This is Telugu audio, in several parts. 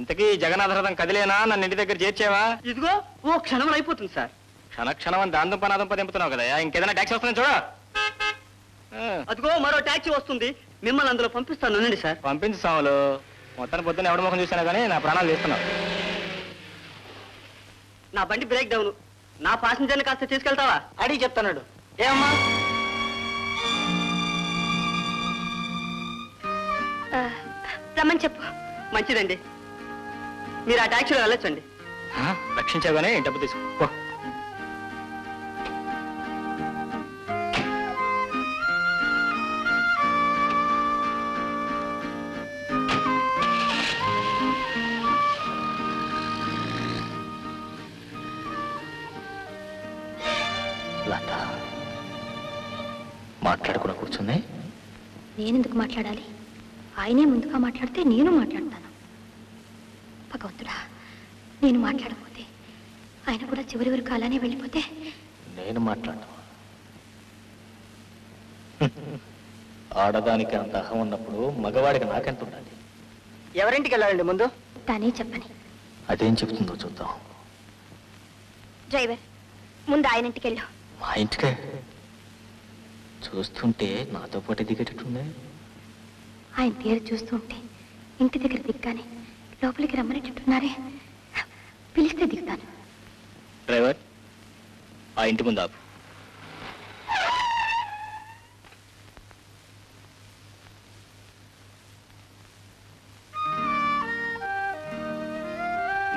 ఇంతకీ జగన్నాథరథం కదిలేనా? నన్ను ఇంటి దగ్గర చేర్చేవా? ఇదిగో ఓ క్షణం అయిపోతుంది సార్. క్షణ క్షణం అని దాంతో పనాదంప దింపుతున్నావు కదా ఇంకేదైనా ట్యాక్సీ వస్తుందని చూడ. అదిగో మరో టాక్సీ వస్తుంది. మిమ్మల్ని అందులో పంపిస్తాను. ఉండండి సార్. పంపించు సాములు మొత్తాన్ని పొద్దున్న ఎవడ ముఖం చూసినా కానీ నా ప్రాణాలు తీస్తున్నావు. నా బండి బ్రేక్ డౌన్ నా పాసింజర్ని కాస్త తీసుకెళ్తావా? అడిగి చెప్తాడు ఏమమ్మా? రమ్మని చెప్పు. మంచిదండి. మీరు ఆ టాక్సీలో వెళ్ళొచ్చండి. కానీ డబ్బు తీసుకో. లత మాట్లాడకుండా కూర్చుంది? నేనెందుకు మాట్లాడాలి? ఆయనే ముందుగా మాట్లాడితే నేను మాట్లాడతాను. భగవంతుడా నేను మాట్లాడకపోతే ఆయన కూడా చివరి వరకు అలానే వెళ్ళిపోతే? నేను మాట్లాడను. ఆడదానికి అంత అహం ఉన్నప్పుడు మగవాడికి నాకెంత ఉండాలి? ఎవరింటికి వెళ్ళాలండి ముందు? తానే చెప్పని. అదేం చెప్తుందో చూద్దాం. డ్రైవర్ ముందు ఆయన ఇంటికి వెళ్ళు. మా ఇంటికే? చూస్తుంటే నాతో పాటు దిగేటట్టుండే ఆయన తీరు చూస్తూ ఉంటే ఇంటి దగ్గర దిగ్గానే లోపలికి రమ్మనేటట్టున్నారే పిలిస్తే దిగుతాను. డ్రైవర్ ఆ ఇంటి ముందు ఆపు.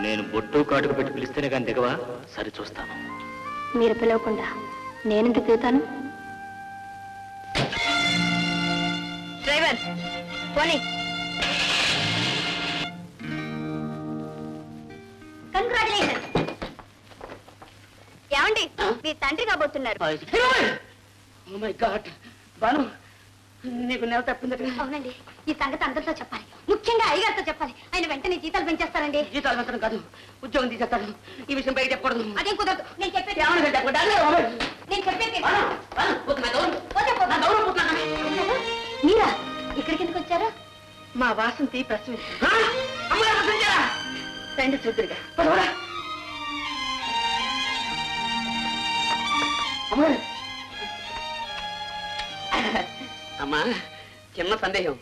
నేను బొట్టు కాటుకు పెట్టి పిలిస్తేనే కానీ దిగవా? సరి చూస్తాను. మీరు పిలవకుండా నేనెందుకు దిగుతాను? డ్రైవర్ పోనీ. మై గాడ్ బాను నీకు నెల తప్పిందట అవునండి. ఈ సంగతి అందరితో చెప్పాలి. ముఖ్యంగా అయ్యగారితో చెప్పాలి. ఆయన వెంటనే జీతాలు పెంచేస్తారండి. జీతాలు మాత్రం కాదు ఉద్యోగం తీసేస్తాడు ఈ విషయం బయట చెప్పకూడదు. అదేం కుదరదు. నేను చెప్పేది. నేను చెప్పేది. మీరా? ఇక్కడికి ఎందుకు వచ్చారు? మా వాసంతి ప్రశ్న రండి చూద్దరుగా. అమ్మా. చిన్న సందేహం.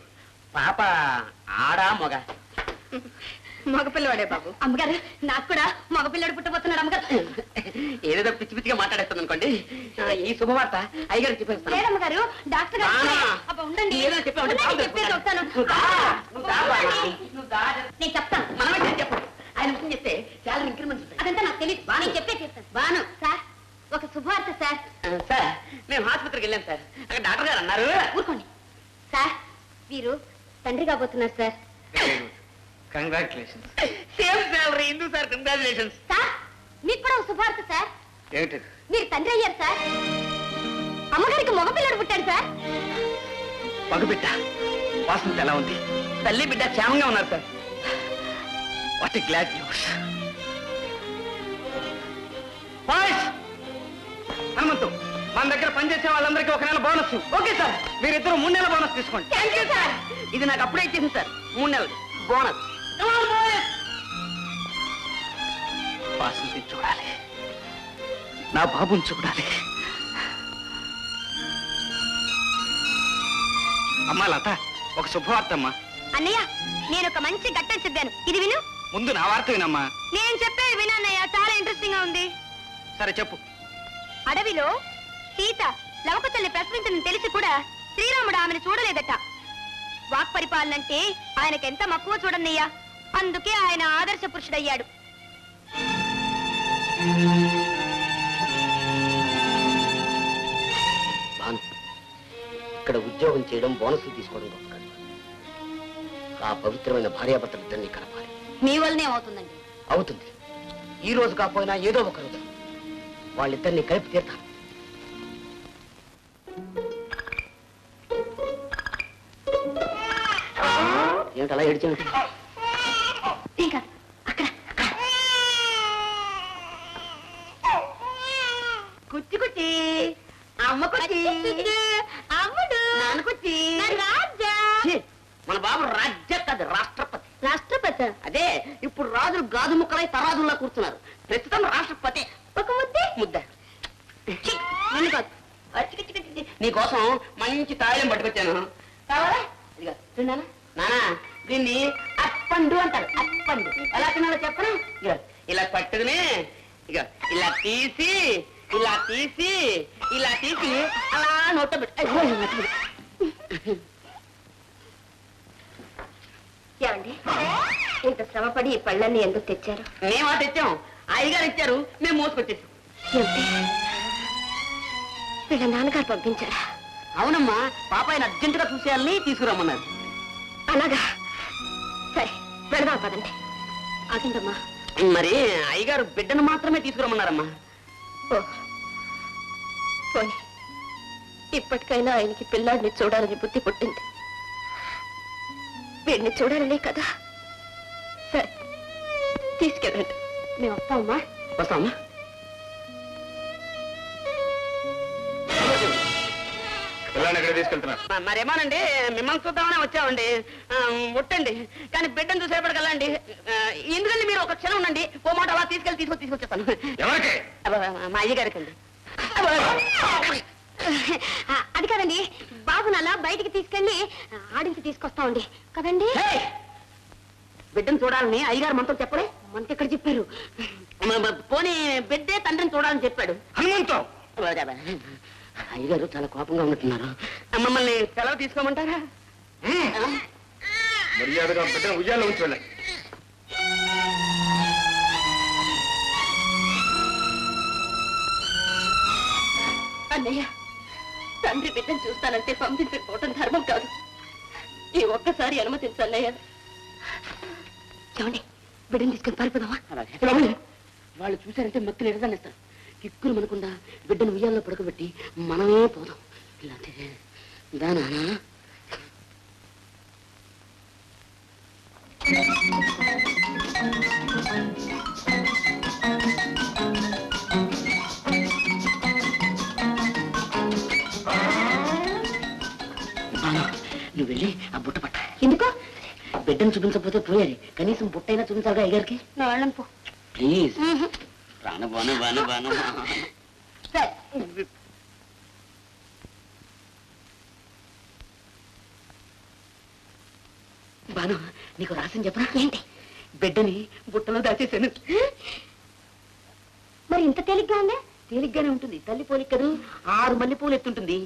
పాప ఆడా మొగ? మగపిల్లవాడే బాబు. అమ్మగారు నాకు కూడా మగపిల్లడు పుట్టబోతున్నాడు అమ్మగారు. ఏదేదో పిచ్చి పిచ్చిగా మాట్లాడేస్తుంది అనుకోండి ఈ శుభవార్త అయ్యగారు చెప్పేస్తాను. లేదమ్మగారు డాక్టర్ గారు నానా. అబ్బా, ఉండండి. ఏదో. నేను చెప్తాను. మనమే చెప్పు. ఆయన విషయం చెప్తే చాలా ఇంక్రిమెంట్స్ ఉంటాయి అదంతా నాకు తెలియదు నేను చెప్పే చేస్తాను. బాను సార్. ఒక శుభవార్త సార్. సార్ మేము ఆసుపత్రికి వెళ్ళాం సార్. అక్కడ డాక్టర్ గారు అన్నారు. ఊరుకోండి. సార్ వీరు తండ్రి కాబోతున్నారు sir. Congratulation same salary Indu sir congratulations sir మీకు కూడా ఒక శుభవార్త సార్. ఏమిటి మీరు తండ్రి అయ్యారు సార్. అమ్మగారికి మగపిల్లడు పుట్టాడు సార్. మగబిడ్డ వాసంత ఎలా ఉంది? తల్లి బిడ్డ క్షేమంగా ఉన్నారు sir. What glad news Hanumanthu మన దగ్గర పనిచేసే వాళ్ళందరికీ ఒక నెల బోనస్ ఓకే సార్. మీరిద్దరు మూడు నెలల బోనస్ తీసుకోండి. Thank you sir. ఇది నాకు అప్పుడే ఇచ్చేసింది సార్. మూడు నెలలు. బోనస్. చూడాలి. నా బాబుని చూడాలి. అమ్మా లత ఒక శుభవార్త అమ్మా. అన్నయ్య నేను ఒక మంచి గట్టం చెప్పాను. ఇది విను. ముందు నా వార్త వినమ్మా. నేను చెప్పేది విను అన్నయ్య. చాలా ఇంట్రెస్టింగ్గా ఉంది. సరే చెప్పు. అడవిలో సీత లవకుతల్ని ప్రశ్నించని తెలిసి కూడా శ్రీరాముడు ఆమెను చూడలేదట. వాక్ పరిపాలనంటే ఆయనకెంత మక్కువ చూడన్నయ్యా. అందుకే ఆయన ఆదర్శ పురుషుడయ్యాడు. ఇక్కడ ఉద్యోగం చేయడం బోనస్ తీసుకోవడం గొప్ప కాదు. ఆ పవిత్రమైన భార్యాభర్తలిద్దరినీ కలపాలి. మీ వల్లనే అవుతుందండి. అవుతుంది. ఈ రోజు కాకపోయినా ఏదో ఒక రోజు. వాళ్ళిద్దరిని కలిపి తీర్థాను ఏమిటి అలా ఏడ్చేమిటి కుచ్చి కుచ్చి అమ్మ కుచ్చి అమ్ముడు నాన్న కుచ్చి మన బాబు రాజ్య కాదు. రాష్ట్రపతి రాష్ట్రపతి అదే రాజులు గాజు ముక్కలై తరాజుల్లా కూర్చున్నారు ప్రస్తుతం రాష్ట్రపతి ఒక ముద్దే? ముద్ద. ఛీ, నన్ను కాదు. నీకోసం మంచి తాళం పట్టుకొచ్చాను. కావాలా? ఇదిగో తిన్నానా? నానా దీన్ని అప్పండు అంటారు. అప్పండు. ఎలా తినాలో చెప్పనా? ఇదిగో ఇలా పట్టుకుని ఇక ఇలా తీసి ఇలా తీసి ఇలా తీసి అలా నోట పెట్టు. అయ్యో, నోట్లో పెట్టు. ఏమండి? ఇంత శ్రమపడి ఈ పళ్ళన్ని ఎందుకు తెచ్చారు? మేము తెచ్చాం. అయ్యగారు ఇచ్చారు మేము మోసుకొచ్చేసాం. వీళ్ళ నాన్నగారు పంపించారా? అవునమ్మా పాప ఆయన అర్జెంటుగా చూసేయాలని తీసుకురమ్మన్నారు. అలాగా. సరే వెళదాం పదండి. ఆగిందమ్మా మరి అయ్యగారు బిడ్డను మాత్రమే తీసుకురమ్మన్నారమ్మా. పోనీ. ఇప్పటికైనా ఆయనకి పిల్లాడిని చూడాలని బుద్ధి పుట్టింది. వీడిని చూడాలనే కదా. సరే తీసుకెళ్ళండి. మేము వస్తామమ్మా వస్తామమ్మా పిల్లని ఎక్కడ మరేమోనండి మిమ్మల్ని చూద్దామని వచ్చామండి. ముట్టండి. కానీ బిడ్డను చూసేపటికెళ్ళండి ఎందుకండి మీరు ఒక క్షణం ఉండండి? ఓ మాట అలా తీసుకెళ్ళి తీసుకొచ్చి తీసుకొచ్చేస్తాను. ఎవరికి? మా అయ్యగారికి అండి ఆ, అది కదండి బాబుని అలా బయటికి తీసుకెళ్ళి ఆడించి తీసుకొస్తామండి. కదండి? బిడ్డను చూడాలని అయ్యగారు మనతో చెప్పలే? మనకి ఎక్కడ చెప్పారు పోనీ బిడ్డే తండ్రిని చూడాలని చెప్పాడు. హనుమంతం! అయ్యగారు చాలా కోపంగా ఉంటున్నారు. మమ్మల్ని సెలవు తీసుకోమంటారా? మర్యాదగా బిడ్డను ఉయ్యాలో ఉంచి వెళ్ళండి. అన్నయ్య తండ్రి బిడ్డను చూస్తానంటే పంపించకపోవటం ధర్మం కాదు. ఈ ఒక్కసారి అనుమతించన్నయ్య చూడండి బిడ్డను తీసుకొని పారిపోదామా? అలాగే. వాళ్ళు చూశారంటే మక్కిలు ఎడదానిస్తారు కిక్కులు మనకుండా బిడ్డను ఉయ్యాల్లో పడుకోబెట్టి మనమే పోదాం. ఇలాంటి దానా బిడ్డను చూపించకపోతే పోయాలి కనీసం బుట్టైనా చూపించాలిగా అయ్యారికి నా వాళ్ళని పో. ప్లీజ్. రాను బాను బాను బాను సరే. బాను నీకు రాసిన చెప్పరా ఏంటి? బిడ్డని బుట్టలో దాచేశాను. మరి ఇంత తేలిగ్గా ఉందే? తేలిగ్గానే ఉంటుంది. తల్లి పోలిక కదూ? ఆరు మల్లె పూలు ఎత్తుంటుంది.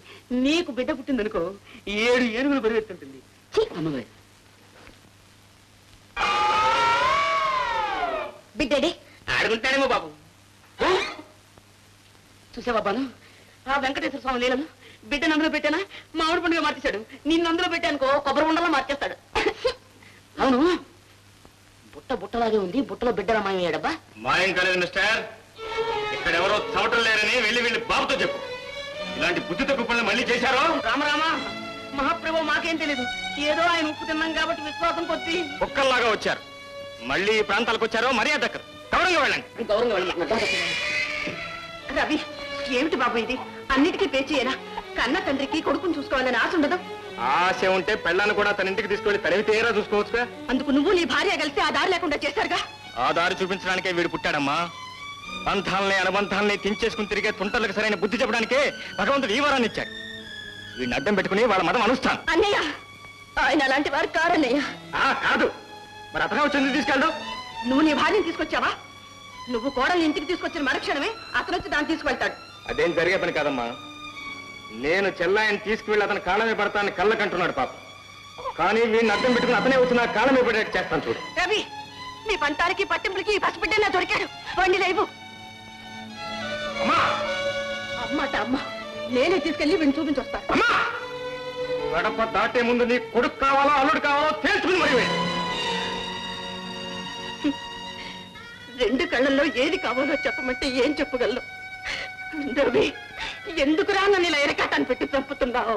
నీకు బిడ్డ పుట్టిందనుకో ఏడు ఏనుగులు బరువెత్తుంటుంది ఛీ, అమ్మగారు. బిడ్డడి ఆడుకుంటాడేమో బాబు? చూసావా బాను? ఆ వెంకటేశ్వర స్వామి లీలను బిడ్డను అందులో పెట్టానా? మామిడి పండుగ మార్చేశాడు. నిన్ను అందులో పెట్టానుకో కొబ్బరి ఉండలో మార్చేస్తాడు. అవును. బుట్ట బుట్టలాగే ఉంది బుట్టలో బిడ్డలా మాయమయ్యాడబ్బా. మాయం కాలేదు మిస్టర్ ఇక్కడ ఎవరో చవటం లేరని వెళ్ళి వెళ్ళి బాబుతో చెప్పు. ఇలాంటి బుద్ధి తప్పు పనులు మళ్ళీ చేశారో? రామరామ మహాప్రభు మాకేం తెలీదు. ఏదో ఆయన ఉప్పు తిన్నాం కాబట్టి విశ్వాసం కొద్ది. కుక్కల్లాగా వచ్చారు. మళ్ళీ ఈ ప్రాంతాలకు వచ్చారో మర్యాద దక్కరు గౌరవంగా వెళ్ళండి. గౌరవంగా వెళ్ళి రవి ఏమిటి బాబు ఇది? అన్నిటికీ పేచేయనా కన్న తండ్రికి కొడుకుని చూసుకోవాలని ఆశ ఉండదు? ఆశ ఉంటే పెళ్ళాన్ని కూడా తన ఇంటికి తీసుకెళ్ళి తరివి తీరా చూసుకోవచ్చుగా? అందుకు నువ్వు నీ భార్య కలిసి ఆ దారి లేకుండా చేశారుగా ఆ దారి చూపించడానికే వీడు పుట్టాడమ్మా. బంధాలని అనుబంధాలని తెంచేసుకుని తిరిగే తుంటలకు సరైన బుద్ధి చెప్పడానికే భగవంతుడు ఈ వరాన్ని ఇచ్చాడు. వీడిని అడ్డం పెట్టుకుని వాళ్ళ మతం అనుష్ఠానం. అన్నయ్య ఆయన అలాంటి వారు కారన్నయ్య. ఆ, కాదు. మరి అతగా వచ్చింది తీసుకెళ్ళడు? నువ్వు నీ భార్యను తీసుకొచ్చావా? నువ్వు కోడల్ని ఇంటికి తీసుకొచ్చిన మరుక్షణమే అతను వచ్చి దాన్ని తీసుకెళ్తాడు అదేం జరిగే పని కాదమ్మా. నేను చెల్లాయని తీసుకువెళ్ళి అతని కాళ్ళమే పడతానని కళ్ళకంటున్నాడు పాప. కానీ వీడిని అడ్డం పెట్టుకుని అతనే వచ్చి నా కాళ్ళమే పడేట్టు చేస్తాను చూడు. రవి నీ పంతానికి పట్టింపులకి ఈ పసిబిడ్డ దొరికాడు. వండి లేవు. అమ్మా! అమ్మాట అమ్మ నేనే తీసుకెళ్ళి వీడిని చూపించొస్తాను అమ్మా! గడప దాటే ముందు నీ కొడుకు కావాలో అల్లుడు కావాలో తెలుసుకుని మరి రెండు కళ్ళల్లో ఏది కావాలో చెప్పమంటే ఏం చెప్పగలను? రవి ఎందుకురా నన్ను ఇలా ఎరకాటాన్ని పెట్టి చంపుతున్నావు?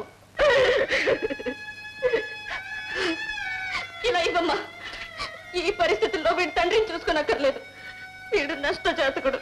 ఇలా ఇవ్వమ్మా. ఈ పరిస్థితుల్లో వీడి తండ్రిని చూసుకోనక్కర్లేదు. వీడు నష్టజాతకుడు.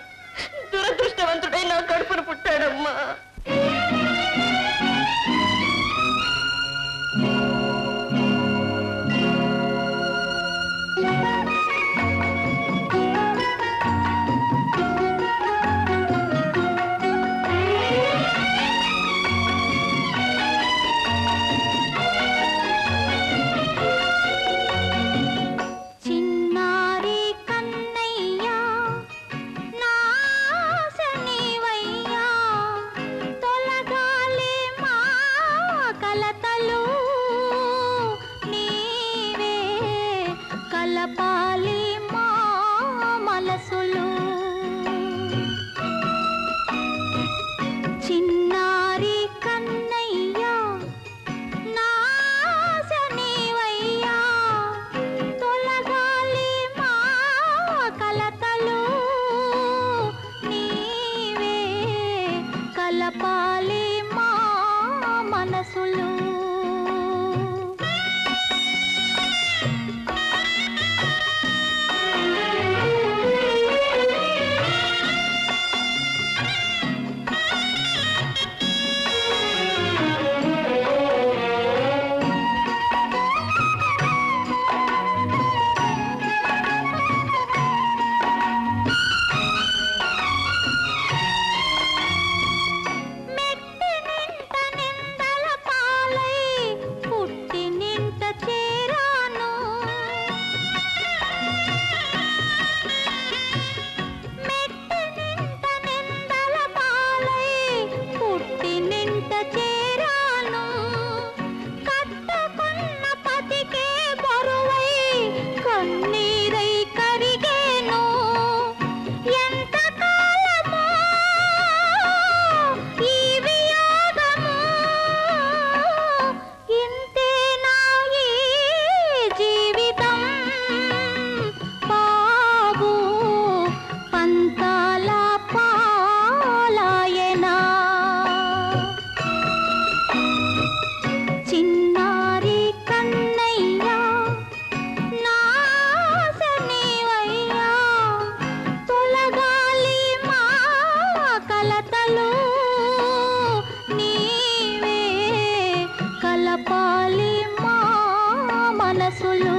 solo